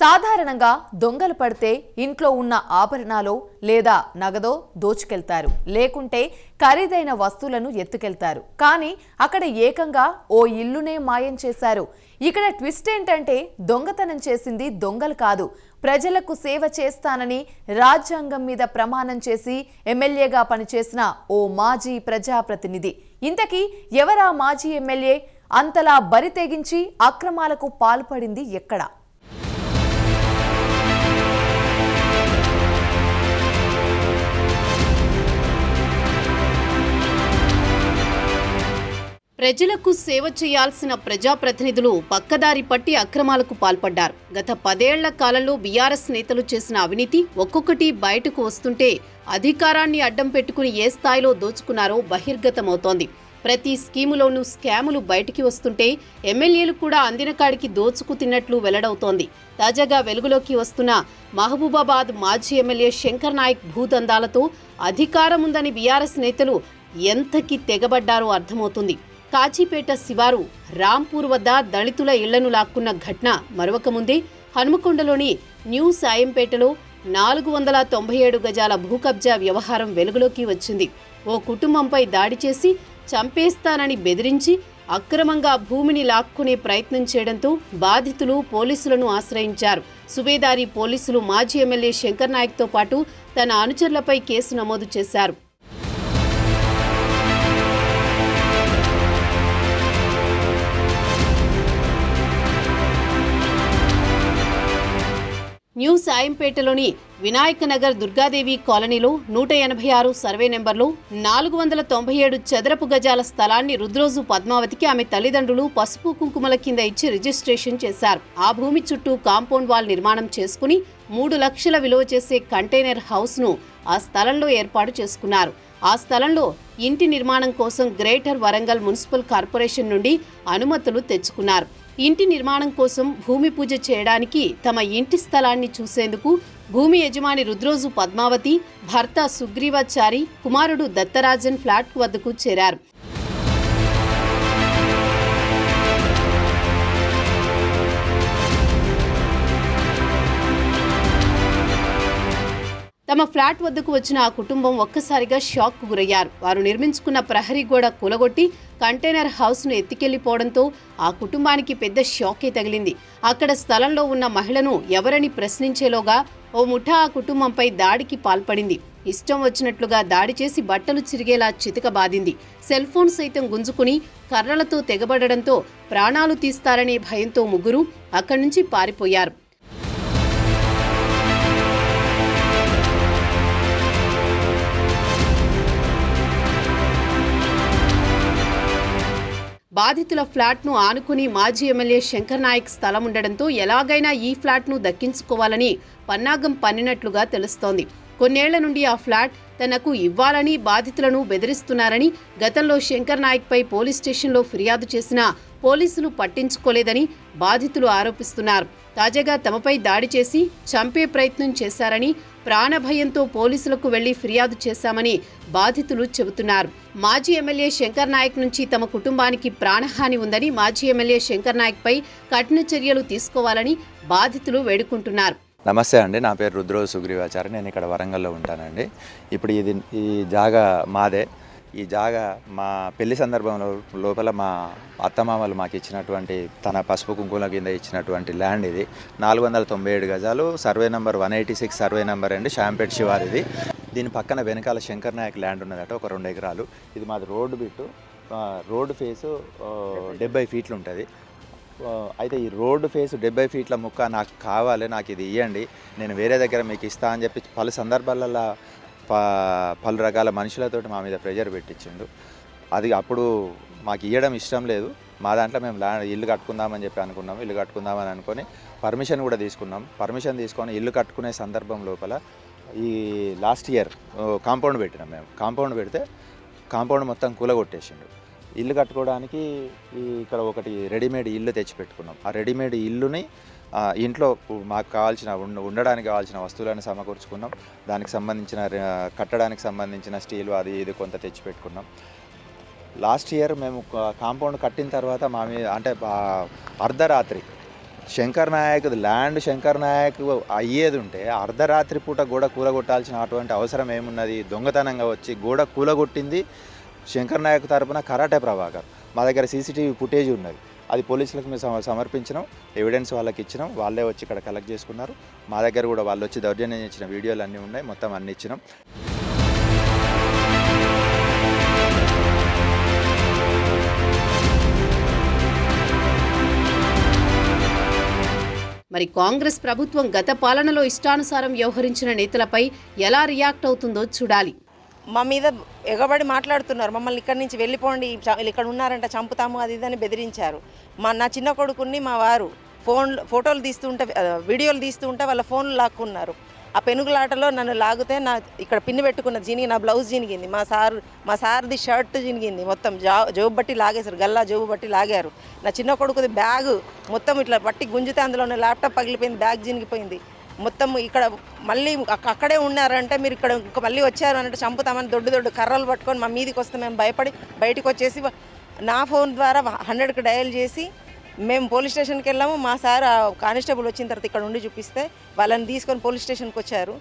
సాధారణంగా దొంగలు పడితే ఇంట్లో ఉన్న ఆభరణాలు లేదా నగదో దోచుకెళ్తారు. లేకుంటే ఖరీదైన వస్తువులను ఎత్తుకెళ్తారు. కానీ అక్కడ ఏకంగా ఓ ఇల్లునే మాయం చేశారు. ఇక్కడ ట్విస్ట్ ఏంటంటే దొంగతనం చేసింది దొంగలు కాదు. ప్రజలకు సేవ చేస్తానని రాజ్యాంగం మీద ప్రమాణం చేసి ఎమ్మెల్యేగా పనిచేసిన ఓ మాజీ ప్రజాప్రతినిధి. ఇంతకీ ఎవరా మాజీ ఎమ్మెల్యే? అంతలా బరి తెగించి అక్రమాలకు పాల్పడింది ఎక్కడ? ప్రజలకు సేవ చేయాల్సిన ప్రజాప్రతినిధులు పక్కదారి పట్టి అక్రమాలకు పాల్పడ్డారు. గత పదేళ్ళ కాలంలో బీఆర్ఎస్ నేతలు చేసిన అవినీతి ఒక్కొక్కటి బయటకు వస్తుంటే అధికారాన్ని అడ్డం పెట్టుకుని ఏ స్థాయిలో దోచుకున్నారో బహిర్గతమవుతోంది. ప్రతి స్కీములోనూ స్కాములు బయటికి వస్తుంటే ఎమ్మెల్యేలు కూడా అందిన కాడికి దోచుకు తిన్నట్లు వెల్లడవుతోంది. తాజాగా వెలుగులోకి వస్తున్న మహబూబాబాద్ మాజీ ఎమ్మెల్యే శంకర్ నాయక్ భూదందాలతో అధికారం ఉందని బీఆర్ఎస్ నేతలు ఎంతకి తెగబడ్డారో అర్థమవుతుంది. కాజీపేట శివారు రాంపూర్ వద్ద దళితుల ఇళ్ళను లాక్కున్న ఘటన మరొక ముందే హనుమకొండలోని న్యూ సాయంపేటలో నాలుగు వందల తొంభై ఏడు గజాల భూకబ్జా వ్యవహారం వెలుగులోకి వచ్చింది. ఓ కుటుంబంపై దాడి చేసి చంపేస్తానని బెదిరించి అక్రమంగా భూమిని లాక్కునే ప్రయత్నం చేయడంతో బాధితులు పోలీసులను ఆశ్రయించారు. సుబేదారి పోలీసులు మాజీ ఎమ్మెల్యే శంకర్ నాయక్తో పాటు తన అనుచరులపై కేసు నమోదు చేశారు. న్యూ సాయంపేటలోని వినాయక నగర్ దుర్గాదేవి కాలనీలో నూట ఎనభై ఆరు సర్వే నెంబర్లో నాలుగు వందల తొంభై ఏడు చదరపు గజాల స్థలాన్ని రుద్రోజు పద్మావతికి ఆమె తల్లిదండ్రులు పసుపు కుంకుమల కింద ఇచ్చి రిజిస్ట్రేషన్ చేశారు. ఆ భూమి చుట్టూ కాంపౌండ్ వాల్ నిర్మాణం చేసుకుని మూడు లక్షల విలువ చేసే కంటైనర్ హౌస్ను ఆ స్థలంలో ఏర్పాటు చేసుకున్నారు. ఆ స్థలంలో ఇంటి నిర్మాణం కోసం గ్రేటర్ వరంగల్ మున్సిపల్ కార్పొరేషన్ నుండి అనుమతులు తెచ్చుకున్నారు. ఇంటి నిర్మాణం కోసం భూమి పూజ చేయడానికి తమ ఇంటి స్థలాన్ని చూసేందుకు భూమి యజమాని రుద్రోజు పద్మావతి భర్త సుగ్రీవాచారి కుమారుడు దత్తరాజన్ ఫ్లాట్ వద్దకు చేరారు. తమ ఫ్లాట్ వద్దకు వచ్చిన ఆ కుటుంబం ఒక్కసారిగా షాక్ గురయ్యారు. వారు నిర్మించుకున్న ప్రహరీ గోడ కూలగొట్టి కంటైనర్ హౌస్ను ఎత్తికెళ్ళిపోవడంతో ఆ కుటుంబానికి పెద్ద షాకే తగిలింది. అక్కడ స్థలంలో ఉన్న మహిళను ఎవరని ప్రశ్నించేలోగా ఓ ముఠా ఆ కుటుంబంపై దాడికి పాల్పడింది. ఇష్టం వచ్చినట్లుగా దాడి చేసి బట్టలు చిరిగేలా చితక బాదింది సెల్ ఫోన్ సైతం గుంజుకుని కర్రలతో తెగబడడంతో ప్రాణాలు తీస్తారనే భయంతో ముగ్గురు అక్కడి నుంచి పారిపోయారు. బాధితుల ఫ్లాట్ను ఆనుకుని మాజీ ఎమ్మెల్యే శంకర్ నాయక్ స్థలం ఉండడంతో ఎలాగైనా ఈ ఫ్లాట్ను దక్కించుకోవాలని పన్నాగం పన్నినట్లుగా తెలుస్తోంది. కొన్నేళ్ళ నుండి ఆ ఫ్లాట్ తనకు ఇవ్వాలని బాధితులను బెదిరిస్తున్నారని గతంలో శంకర్ నాయక్పై పోలీస్ స్టేషన్లో ఫిర్యాదు చేసినా పోలీసులు పట్టించుకోలేదని బాధితులు ఆరోపిస్తున్నారు. తాజాగా తమపై దాడి చేసి చంపే ప్రయత్నం చేశారని ప్రాణభయంతో పోలీసులకు వెళ్ళి ఫిర్యాదు చేశామని బాధితులు చెబుతున్నారు. మాజీ ఎమ్మెల్యే శంకర్ నాయక్ నుంచి తమ కుటుంబానికి ప్రాణహాని ఉందని మాజీ ఎమ్మెల్యే శంకర్ నాయక్పై కఠిన చర్యలు తీసుకోవాలని బాధితులు వేడుకుంటున్నారు. నమస్తే అండి నా పేరు రుద్రో సుగ్రీవాచారి నేను ఇక్కడ వరంగల్లో ఉంటానండి. ఇప్పుడు ఇది ఈ జాగా మాదే. ఈ జాగా మా పెళ్ళి సందర్భంలో లోపల మా అత్తమామలు మాకు ఇచ్చినటువంటి తన పసుపు కుంకుమల కింద ఇచ్చినటువంటి ల్యాండ్ ఇది. నాలుగు వందల తొంభై ఏడు గజాలు survey number one eighty six survey number అండి శాంపేట్ శివారిది దీని పక్కన వెనకాల శంకర్ నాయక్ ల్యాండ్ ఉన్నదట ఒక రెండు ఎకరాలు. ఇది మాది రోడ్డు బిట్టు రోడ్డు ఫేసు డెబ్బై ఫీట్లు ఉంటుంది. అయితే ఈ రోడ్డు ఫేస్ డెబ్బై ఫీట్ల ముక్క నాకు కావాలి నాకు ఇది ఇవ్వండి నేను వేరే దగ్గర మీకు ఇస్తా అని చెప్పి పలు సందర్భాలలో పలు రకాల మనుషులతోటి మా మీద ప్రెజర్ పెట్టించిండు. అది అప్పుడు మాకు ఇవ్వడం ఇష్టం లేదు. మా దాంట్లో మేము ల్యాండ్ ఇల్లు కట్టుకుందామని చెప్పి అనుకున్నాం. ఇల్లు కట్టుకుందామని అనుకొని పర్మిషన్ కూడా తీసుకున్నాం. పర్మిషన్ తీసుకొని ఇల్లు కట్టుకునే సందర్భం లోపల ఈ లాస్ట్ ఇయర్ కాంపౌండ్ పెట్టినాం మేము. కాంపౌండ్ పెడితే కాంపౌండ్ మొత్తం కూలగొట్టేసిండు. ఇల్లు కట్టుకోవడానికి ఇక్కడ ఒకటి రెడీమేడ్ ఇల్లు తెచ్చి పెట్టుకున్నాం ఆ రెడీమేడ్ ఇల్లుని ఇంట్లో మాకు కావాల్సిన ఉండ- ఉండడానికి కావాల్సిన వస్తువులను సమకూర్చుకున్నాం. దానికి సంబంధించిన కట్టడానికి సంబంధించిన స్టీల్ అది ఇది కొంత తెచ్చి పెట్టుకున్నాం లాస్ట్ ఇయర్ మేము కాంపౌండ్ కట్టిన తర్వాత మా మీద అంటే అర్ధరాత్రి శంకర్ నాయక్ ల్యాండ్ శంకర్ నాయక్ అయ్యేది ఉంటే అర్ధరాత్రి పూట గోడ కూలగొట్టాల్సిన అటువంటి అవసరం ఏమున్నది? దొంగతనంగా వచ్చి గోడ కూలగొట్టింది శంకర్ నాయక్ తరపున కరాటే ప్రభాకర్. మా దగ్గర సీసీటీవీ ఫుటేజ్ ఉన్నది. అది పోలీసులకు మేము సమ- సమర్పించినాం ఎవిడెన్స్ వాళ్ళకి ఇచ్చినాం వాళ్ళే వచ్చి ఇక్కడ కలెక్ట్ చేసుకున్నారు. మా దగ్గర కూడా వాళ్ళు వచ్చి దౌర్జన్యం ఇచ్చిన వీడియోలు అన్నీ ఉన్నాయి మొత్తం అన్ని ఇచ్చినాం. మరి కాంగ్రెస్ ప్రభుత్వం గత పాలనలో ఇష్టానుసారం వ్యవహరించిన నేతలపై ఎలా రియాక్ట్ అవుతుందో చూడాలి. మా మీద ఎగబడి మాట్లాడుతున్నారు. మమ్మల్ని ఇక్కడి నుంచి వెళ్ళిపోండి ఇక్కడ ఉన్నారంట చంపుతాము అది ఇది అని బెదిరించారు. మా నా చిన్న కొడుకుని మా వారు ఫోన్ ఫోటోలు తీస్తుంటే వీడియోలు తీస్తుంటే వాళ్ళ ఫోన్లు లాక్కున్నారు. ఆ పెనుగులాటలో నన్ను లాగితే నా ఇక్కడ పిన్ని పెట్టుకున్న జినిగి నా బ్లౌజ్ జినిగింది. మా సార్ మా సార్ది షర్ట్ జినిగింది మొత్తం. జా జోబు బట్టి లాగేశారు గల్లా జోబు బట్టి లాగారు. నా చిన్న కొడుకుది బ్యాగ్ మొత్తం ఇట్లా బట్టి గుంజితే అందులో ల్యాప్టాప్ పగిలిపోయింది బ్యాగ్ జినిగిపోయింది. మొత్తం ఇక్కడ మళ్ళీ అక్కడే ఉన్నారంటే మీరు ఇక్కడ ఇంక మళ్ళీ వచ్చారు అంటే చంపుతామని దొడ్డు దొడ్డు కర్రలు పట్టుకొని మా మీదకి వస్తే మేము భయపడి బయటికి వచ్చేసి నా ఫోన్ ద్వారా హండ్రెడ్కి డయల్ చేసి మేము పోలీస్ స్టేషన్కి వెళ్ళాము. మా సార్ కానిస్టేబుల్ వచ్చిన తర్వాత ఇక్కడ ఉండి చూపిస్తే వాళ్ళని తీసుకొని పోలీస్ స్టేషన్కి వచ్చారు.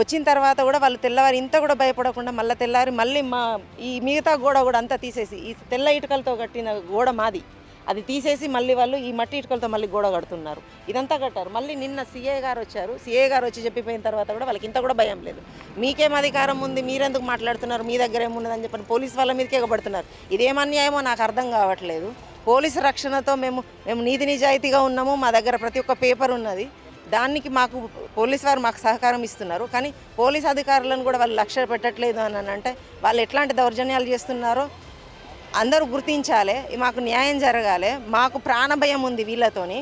వచ్చిన తర్వాత కూడా వాళ్ళు తెల్లవారు ఇంత కూడా భయపడకుండా మళ్ళీ తెల్లారి మళ్ళీ మా ఈ మిగతా గోడ కూడా అంతా తీసేసి ఈ తెల్ల ఇటుకలతో కట్టిన గోడ మాది. అది తీసేసి మళ్ళీ వాళ్ళు ఈ మట్టి ఇటుకలతో మళ్ళీ గోడ కడుతున్నారు. ఇదంతా కట్టారు. మళ్ళీ నిన్న సీఏ గారు వచ్చారు. సీఏ గారు వచ్చి చెప్పిపోయిన తర్వాత కూడా వాళ్ళకి ఇంత కూడా భయం లేదు. మీకేం అధికారం ఉంది? మీరెందుకు మాట్లాడుతున్నారు? మీ దగ్గర ఏమున్నదని చెప్పని పోలీస్ వాళ్ళ మీదకి ఎగబడుతున్నారు. ఇదేం అన్యాయమో నాకు అర్థం కావట్లేదు. పోలీసు రక్షణతో మేము మేము నీతి నిజాయితీగా ఉన్నాము. మా దగ్గర ప్రతి ఒక్క పేపర్ ఉన్నది. దానికి మాకు పోలీస్ వారు మాకు సహకారం ఇస్తున్నారు. కానీ పోలీస్ అధికారులను కూడా వాళ్ళు లక్ష్య పెట్టట్లేదు అని అంటే వాళ్ళు ఎట్లాంటి దౌర్జన్యాలు చేస్తున్నారో అందరూ గుర్తించాలి మాకు న్యాయం జరగాలి మాకు ప్రాణభయం ఉంది వీళ్ళతోని.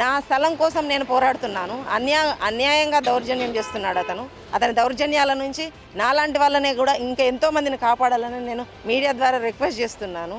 నా స్థలం కోసం నేను పోరాడుతున్నాను. అన్యా అన్యాయంగా దౌర్జన్యం చేస్తున్నాడు అతను. అతని దౌర్జన్యాల నుంచి నాలాంటి వాళ్ళనే కూడా ఇంకా ఎంతోమందిని కాపాడాలని నేను మీడియా ద్వారా రిక్వెస్ట్ చేస్తున్నాను.